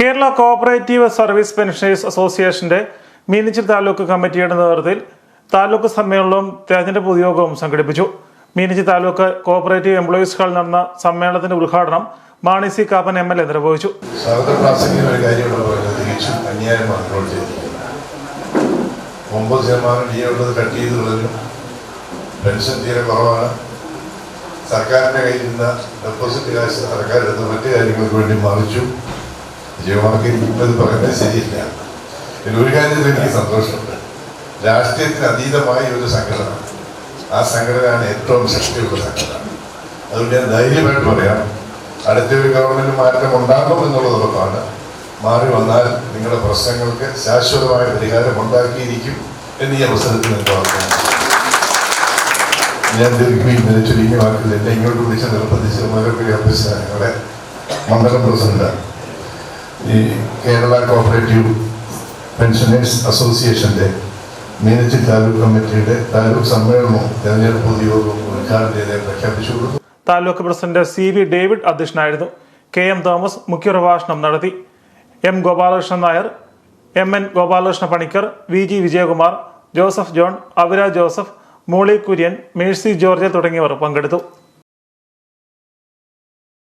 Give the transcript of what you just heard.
Kerala cooperative service pensioners അസോസിയേഷന്റെ മീനച്ചിൽ താലൂക്ക് കമ്മിറ്റിയുടെ നേതൃത്വത്തിൽ താലൂക്ക് സമ്മേളനവും തെരഞ്ഞെടുപ്പ് പൊതുയോഗവും സംഘടിപ്പിച്ചു. മീനച്ചി താലൂക്ക് കോഓപ്പറേറ്റീവ് എംപ്ലോയീസ് ഹാളിൽ നടന്ന സമ്മേളനത്തിന്റെ ഉദ്ഘാടനം Mani C Kappan M L A നിർവഹിച്ചു. ഒമ്പത് ശതമാനം ഡി ഉള്ളത് കട്ട് ചെയ്തുള്ളതിനും പെൻഷൻ തീരെ കുറവാണ്. സർക്കാരിന്റെ കയ്യിൽ നിന്ന് ഡെപ്പോസിറ്റ് കാശ് സർക്കാർ എടുത്ത് മറ്റു കാര്യങ്ങൾക്ക് വേണ്ടി മറിച്ചു. വിജയകുമാർക്ക് ഇരിക്കുന്നത് പറയുന്നത് ശരിയില്ല. ഒരു കാര്യത്തിൽ എനിക്ക് സന്തോഷമുണ്ട്. രാഷ്ട്രീയത്തിന് അതീതമായ ഒരു സംഘടന. ആ സംഘടനയാണ് ഏറ്റവും ശക്തിയുള്ള സംഘടന. അതുകൊണ്ട് ഞാൻ ധൈര്യമായിട്ട് പറയാം അടുത്തൊരു ഗവൺമെന്റ് മാറ്റം ഉണ്ടാകും എന്നുള്ളത് ഉറപ്പാണ്. മാറി വന്നാൽ നിങ്ങളുടെ പ്രശ്നങ്ങൾക്ക് ശാശ്വതമായ പരിഹാരം ഉണ്ടാക്കിയിരിക്കും എന്ന് ഈ അവസരത്തിൽ എനിക്ക് ഞാൻ ദീർഘം ഇന്നലെ ചുരുങ്ങിയ വാക്കിൽ എന്നെ ഇങ്ങോട്ട് വിളിച്ച് നിർബന്ധിച്ച് മുതലപ്പുഴ അഭ്യസിച്ച ഞങ്ങളുടെ മണ്ഡലം പ്രസിഡന്റ് ഈ കേരള കോപ്പറേറ്റീവ് പെൻഷനേഴ്സ് അസോസിയേഷന്റെ മീനച്ചി താലൂക്ക് കമ്മിറ്റിയുടെ താലൂക്ക് സമ്മേളനവും തെരഞ്ഞെടുപ്പ് പൊതുയോഗവും ഉദ്ഘാടനം ചെയ്ത് പ്രഖ്യാപിച്ചു കൊടുത്തു. Taluk president C V David അധ്യക്ഷനായിരുന്നു. കെ എം തോമസ് മുഖ്യപ്രഭാഷണം നടത്തി. M Gopalakrishnan Nair M N Gopalakrishna Panicker V G Vijayakumar Joseph John Avira Joseph Molly Kurian Mercy George തുടങ്ങിയവർ പങ്കെടുത്തു.